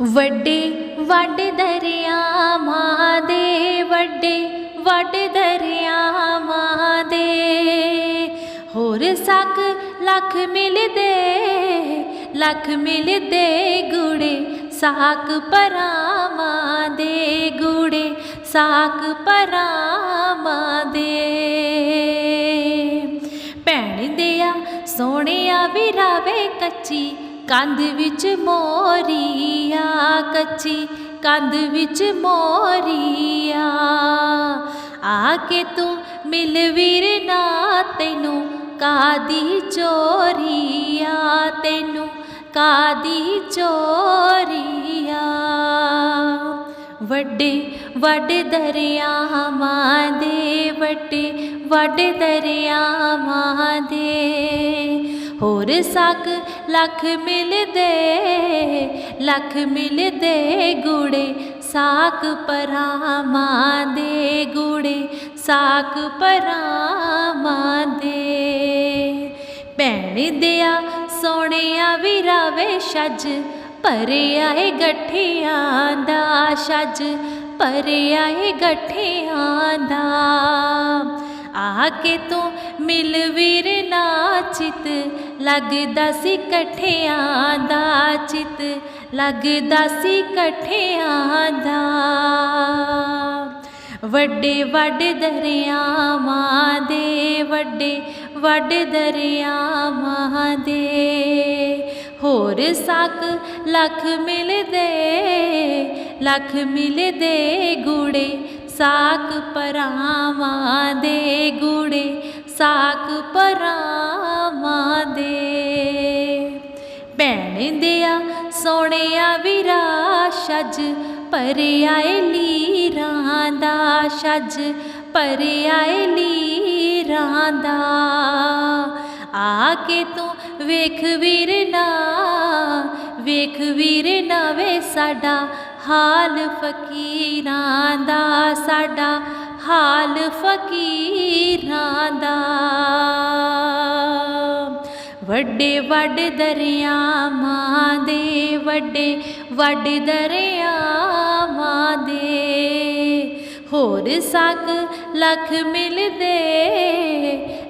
ਵੱਡੇ ਵੱਡ ਦਰਿਆਵਾਂ ਦੇ, ਵੱਡੇ ਵੱਡ ਦਰਿਆਵਾਂ ਦੇ। ਹੋਰ ਸੱਕ ਲੱਖ ਮਿਲਦੇ ਲੱਖ ਮਿਲਦੇ ਗੁੜੇ ਸਾਕ ਪਰਾਵਾਂ ਦੇ ਗੁੜੇ ਸਾਕ ਪਰਾਵਾਂ ਦੇ। ਭੈਣ ਦਿਆ ਸੋਹਣਿਆ ਵਿਰਾਵੇ ਕੱਚੀ ਕੰਧ ਵਿੱਚ ਮੋਰੀਆ ਕੱਚੀ ਕੰਧ ਵਿੱਚ ਮੋਰੀਆ ਆ। ਕੇ ਤੂੰ ਮਿਲ ਵੀਰ ਨਾ, ਤੈਨੂੰ ਕਾਦੀ ਚੋਰੀਆ ਤੈਨੂੰ ਕਾਦੀ ਚੋਰੀਆ ਵੱਡੇ ਵੱਡੇ ਦਰਿਆਵਾਂ ਦੇ, ਵੱਡੇ ਵੱਡੇ ਦਰਿਆਵਾਂ ਦੇ, ਹੋਰ ਸੱਕ ਲੱਖ ਮਿਲਦੇ ਲੱਖ ਮਿਲਦੇ ਗੁੜੇ ਸਾਕ ਪਰਾਵਾਂ ਦੇ ਗੁੜੇ ਸਾਕ ਪਰਾਵਾਂ ਦੇ। ਭੈਣ ਦਿਆ ਸੋਹਣਿਆ ਵਿਰਾਵੇ ਛੱਜ ਭਰਿਆ ਏ ਗੱਠਿਆਂ ਦਾ ਛੱਜ ਭਰਿਆ ਏ ਗੱਠਿਆਂ ਦਾ। ਕੇ ਤੂੰ ਮਿਲ ਵੀਰ ਨਾਚਿਤ, ਲੱਗਦਾ ਸੀ ਇਕੱਠਿਆਂ ਦਾ ਚਿਤ, ਲੱਗਦਾ ਸੀ ਇਕੱਠਿਆਂ ਦਾ। ਵੱਡੇ ਵੱਡੇ ਦਰਿਆਵਾਂ ਦੇ, ਵੱਡੇ ਵੱਡੇ ਦਰਿਆਵਾਂ ਦੇ। ਹੋਰ ਸਾਕ ਲੱਖ ਮਿਲਦੇ ਲੱਖ ਮਿਲਦੇ ਗੂੜੇ ਸਾਕ ਪਰਾਵਾਂ ਦੇ ਗੁੜੇ ਸਾਕ ਪਰਾਵਾਂ ਦੇ। ਭੈਣ ਦਿਆ ਸੋਹਣਿਆ ਵੀਰਾ ਛੱਜ ਭਰਿਆ ਏ ਲੀਰਾਂ ਦਾ ਛੱਜ, ਭਰਿਆ ਏ ਲੀਰਾਂ ਦਾ। ਆ ਕੇ ਤੂੰ ਵੇਖ ਵੀਰ ਨਾ, ਵੇਖ ਵੀਰ ਨਾ ਵੇ ਸਾਡਾ ਹਾਲ ਫਕੀਰਾਂ ਦਾ, ਸਾਡਾ ਹਾਲ ਫਕੀਰਾਂ ਦਾ। ਵੱਡੇ ਵੱਡ ਦਰਿਆਵਾਂ ਦੇ, ਵੱਡੇ ਵੱਡ ਦਰਿਆਵਾਂ ਦੇ। ਹੋਰ ਸੱਕ ਲੱਖ ਮਿਲਦੇ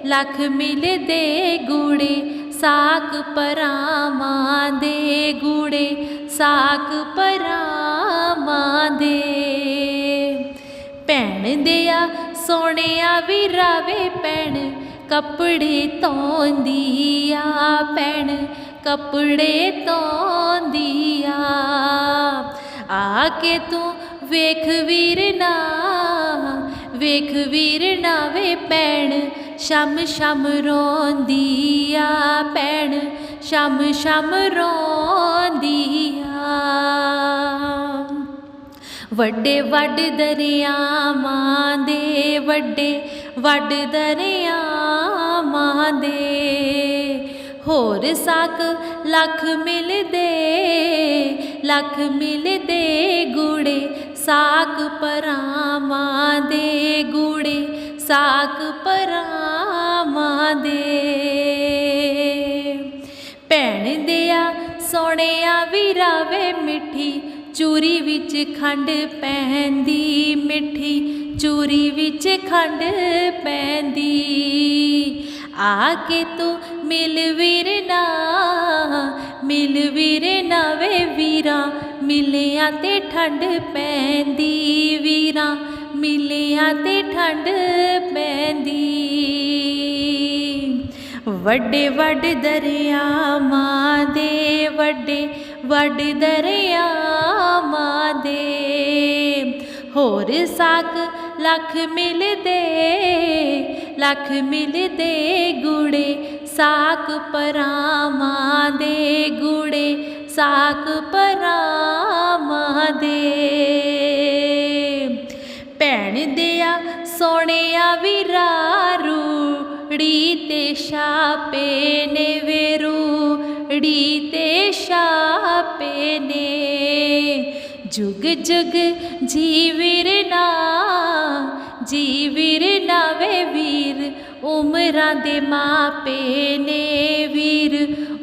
ਲੱਖ ਮਿਲਦੇ ਗੂੜੇ ਸਾਕ ਪਰਾਵਾਂ ਦੇ ਗੂੜੇ। ਸਾਕ ਪਰਾਵਾਂ ਦੇ। ਭੈਣ ਦਿਆ ਸੋਹਣਿਆ ਵਿਰਾਵੇ ਭੈਣ, ਕੱਪੜੇ ਧੋਂਦੀ ਆ ਭੈਣ, ਕੱਪੜੇ ਧੋਂਦੀ ਆ ਆ ਕੇ ਤੂੰ ਵੇਖ ਵੀਰ ਨਾ, ਵੇਖ ਵੀਰ ਨਾ ਵੇ ਭੈਣ, ਸ਼ਮ ਸ਼ਮ ਰੋਂਦੀ ਆ ਭੈਣ, ਸ਼ਮ ਸ਼ਮ ਰੋਂਦੀ ਵੱਡੇ ਵੱਡ ਦਰਿਆਵਾਂ ਦੇ, ਵੱਡੇ ਵੱਡ ਦਰਿਆਵਾਂ ਦੇ। ਹੋਰ ਸਾਕ ਲੱਖ ਮਿਲਦੇ ਲੱਖ ਮਿਲਦੇ ਗੁੜੇ ਸਾਕ ਪਰਾਵਾਂ ਦੇ ਗੁੜੇ ਸਾਕ ਪਰਾਵਾਂ ਦੇ। ਭੈਣ ਦਿਆ ਸੋਹਣਿਆ ਵਿਰਾਵੇ ਮਿੱਠੀ, ਚੂਰੀ ਵਿੱਚ ਖੰਡ ਪੈਂਦੀ, ਮਿੱਠੀ ਚੂਰੀ ਵਿੱਚ ਖੰਡ ਪੈਂਦੀ। ਆ ਕੇ ਤੂੰ ਮਿਲ ਵੀਰ ਨਾ, ਮਿਲ ਵੀਰ ਨਾ ਵੇ ਵੀਰਾ, ਮਿਲਿਆ ਤੇ ਠੰਡ ਪੈਂਦੀ, ਵੀਰਾ, ਮਿਲਿਆ ਤੇ ਠੰਡ ਪੈਂਦੀ। ਵੱਡੇ ਵੱਡ ਦਰਿਆਵਾਂ ਦੇ ਵੱਡੇ ਵੱਡ ਦਰਿਆਵਾਂ ਦੇ ਹੋਰ ਸਾਕ ਲੱਖ ਮਿਲਦੇ ਲੱਖ ਮਿਲਦੇ ਗੁੜੇ ਸਾਕ ਪਰਾਵਾਂ ਦੇ, ਗੁੜੇ ਸਾਕ ਪਰਾਵਾਂ ਦੇ। ਭੈਣ ਦਿਆ ਸੋਹਣਿਆ ਵਿਰਾ ਰੂੜੀ ਤੇ ਛਾਪੇ ਨੇ ਵੇਰੂ ਤੇ ਛਾਪੇ ਨੇ। ਜੁਗ ਜੁਗ ਜੀ ਵੀਰ ਨਾ ਜੀ ਵੀਰ ਨਾ ਵੇ ਵੀਰ, ਉਮਰਾਂ ਦੇ ਮਾਪੇ ਨੇ ਵੀਰ,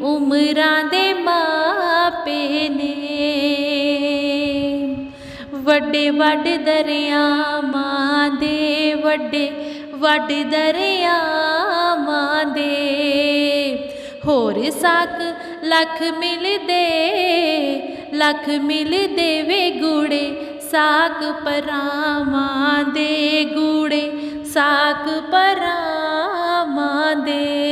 ਉਮਰਾਂ ਦੇ ਮਾਪੇ ਨੇ। ਵੱਡੇ ਵੱਡ ਦਰਿਆਵਾਂ ਦੇ, ਵੱਡੇ ਵੱਡ ਦਰਿਆਵਾਂ ਦੇ। ਹੋਰ ਸਾਕ ਲੱਖ ਮਿਲਦੇ ਲੱਖ ਮਿਲਦੇ ਵੇ ਗੂੜੇ ਸਾਕ ਪਰਾਵਾਂ ਦੇ ਗੂੜੇ ਸਾਕ ਪਰਾਵਾਂ ਦੇ